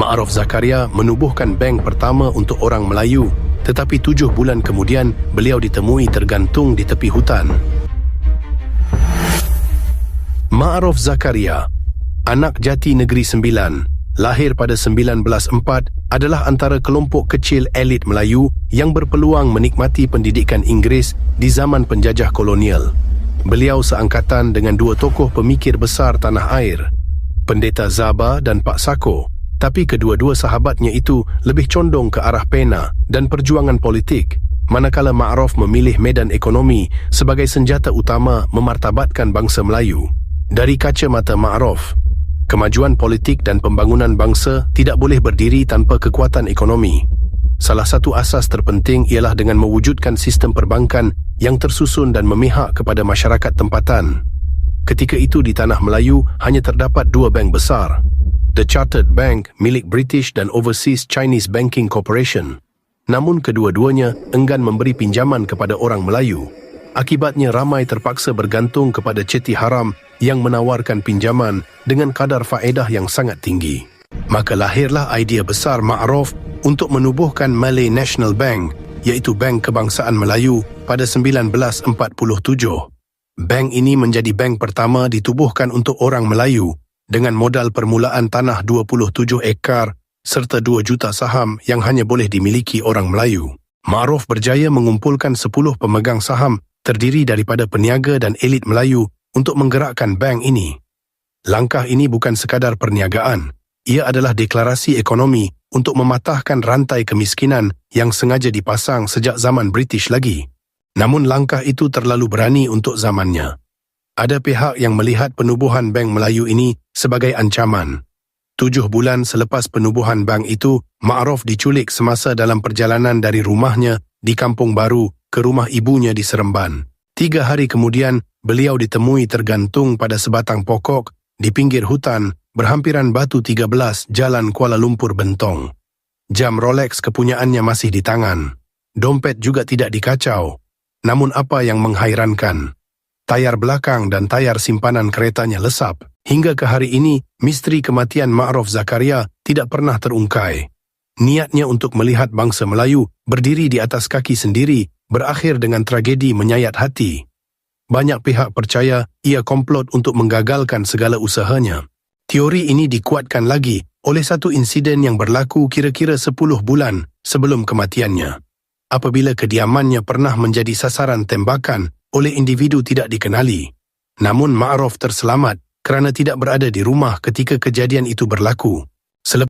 Ma'aruf Zakaria menubuhkan bank pertama untuk orang Melayu tetapi tujuh bulan kemudian beliau ditemui tergantung di tepi hutan. Ma'aruf Zakaria, anak jati Negeri Sembilan, lahir pada 1904 adalah antara kelompok kecil elit Melayu yang berpeluang menikmati pendidikan Inggeris di zaman penjajah kolonial. Beliau seangkatan dengan dua tokoh pemikir besar tanah air, Pendeta Zaba dan Pak Sako tapi kedua-dua sahabatnya itu lebih condong ke arah pena dan perjuangan politik manakala Ma'ruf memilih medan ekonomi sebagai senjata utama memartabatkan bangsa Melayu. Dari kacamata Ma'ruf, kemajuan politik dan pembangunan bangsa tidak boleh berdiri tanpa kekuatan ekonomi. Salah satu asas terpenting ialah dengan mewujudkan sistem perbankan yang tersusun dan memihak kepada masyarakat tempatan. Ketika itu di tanah Melayu hanya terdapat dua bank besar, The Chartered Bank milik British dan Overseas Chinese Banking Corporation. Namun kedua-duanya enggan memberi pinjaman kepada orang Melayu. Akibatnya ramai terpaksa bergantung kepada ceti haram yang menawarkan pinjaman dengan kadar faedah yang sangat tinggi. Maka lahirlah idea besar Ma'ruf untuk menubuhkan Malay National Bank iaitu Bank Kebangsaan Melayu pada 1947. Bank ini menjadi bank pertama ditubuhkan untuk orang Melayu dengan modal permulaan tanah 27 ekar serta 2 juta saham yang hanya boleh dimiliki orang Melayu. Ma'ruf berjaya mengumpulkan 10 pemegang saham terdiri daripada peniaga dan elit Melayu untuk menggerakkan bank ini. Langkah ini bukan sekadar perniagaan, ia adalah deklarasi ekonomi untuk mematahkan rantai kemiskinan yang sengaja dipasang sejak zaman British lagi. Namun langkah itu terlalu berani untuk zamannya ada pihak yang melihat penubuhan Bank Melayu ini sebagai ancaman. Tujuh bulan selepas penubuhan bank itu, Ma'ruf diculik semasa dalam perjalanan dari rumahnya di Kampung Baru ke rumah ibunya di Seremban. Tiga hari kemudian, beliau ditemui tergantung pada sebatang pokok di pinggir hutan berhampiran Batu 13 Jalan Kuala Lumpur Bentong. Jam Rolex kepunyaannya masih di tangan. Dompet juga tidak dikacau. Namun apa yang menghairankan? Tayar belakang dan tayar simpanan keretanya lesap. Hingga ke hari ini, misteri kematian Ma'ruf Zakaria tidak pernah terungkai. Niatnya untuk melihat bangsa Melayu berdiri di atas kaki sendiri berakhir dengan tragedi menyayat hati. Banyak pihak percaya ia komplot untuk menggagalkan segala usahanya. Teori ini dikuatkan lagi oleh satu insiden yang berlaku kira-kira 10 bulan sebelum kematiannya. Apabila kediamannya pernah menjadi sasaran tembakan oleh individu tidak dikenali. Namun Ma'ruf terselamat kerana tidak berada di rumah ketika kejadian itu berlaku. Selepas